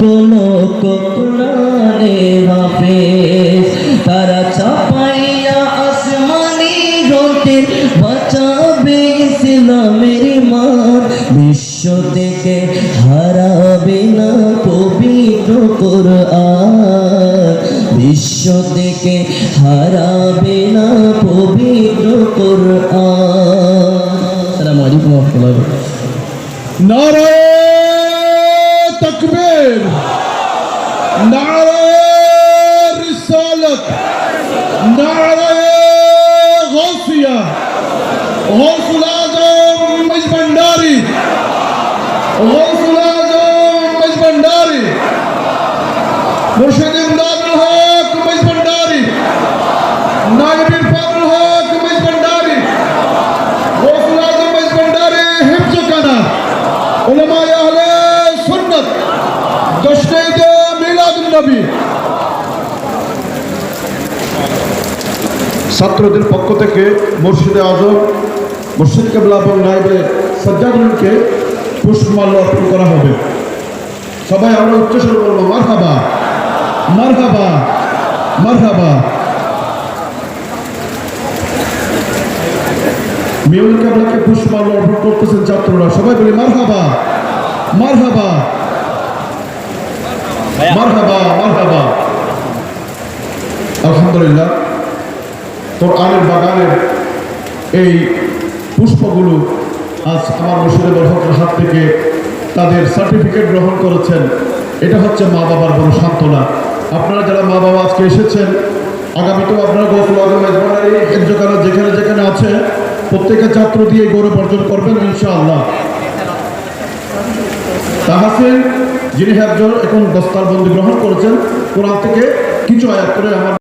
কোনো কোরআনে হাফেজ তারা চাপাইয়া আসমানি হতে বাঁচাবে ইসলামের মান বিশ্ব থেকে হারাবে না পবিত্র কোরআন। বিশ্ব থেকে হারাবে না পবিত্র কোরআন। আসসালামু আলাইকুম ওয়া রাহমাতুল্লাহি تکبیر۔ نعرہ رسالت، نعرہ غوثیہ غوث العظم مج بھنڈاری غوث العظم مج بھنڈاری، مرشد امداد الحق مج بھنڈاری، نائب عرفان الحق مج بھنڈاری غوث العظم مج بھنڈاری، حفظ کنا علماء اہل সুন্নাত। জশ্নে ঈদ মিলাদুন নবী। ছাত্রদের পক্ষ থেকে মুর্শিদে আজম মুর্শিদ কেবলা এবং নাইবে সজ্জাদুলকে পুষ্পমাল্য অর্পণ করা হবে। সবাই আমরা উচ্চস্বর বলব, মারহাবা মারহাবা মারহাবা। মিউল কেবলাকে পুষ্পমাল্য অর্পণ করতেছেন ছাত্ররা। সবাই বলি, মারহাবা মারহাবা। আলহামদুলিল্লাহ, কোরআনের বাগানের এই পুষ্পগুলো আজ আমার মুর্শিদের বরফতের হাত থেকে তাদের সার্টিফিকেট গ্রহণ করেছেন। এটা হচ্ছে মা বাবার বড় সান্ত্বনা। আপনারা যারা মা বাবা আজকে এসেছেন, আগামীতেও আপনারা গৌসুল আজম যেখানে যেখানে আছে, প্রত্যেকের ছাত্র দিয়ে গৌরব অর্জন করবেন ইনশাআল্লাহ। যিনি একজন এখন দস্তার বন্দি গ্রহণ করেছেন কোরআন থেকে কিছু আয়াত করে আমার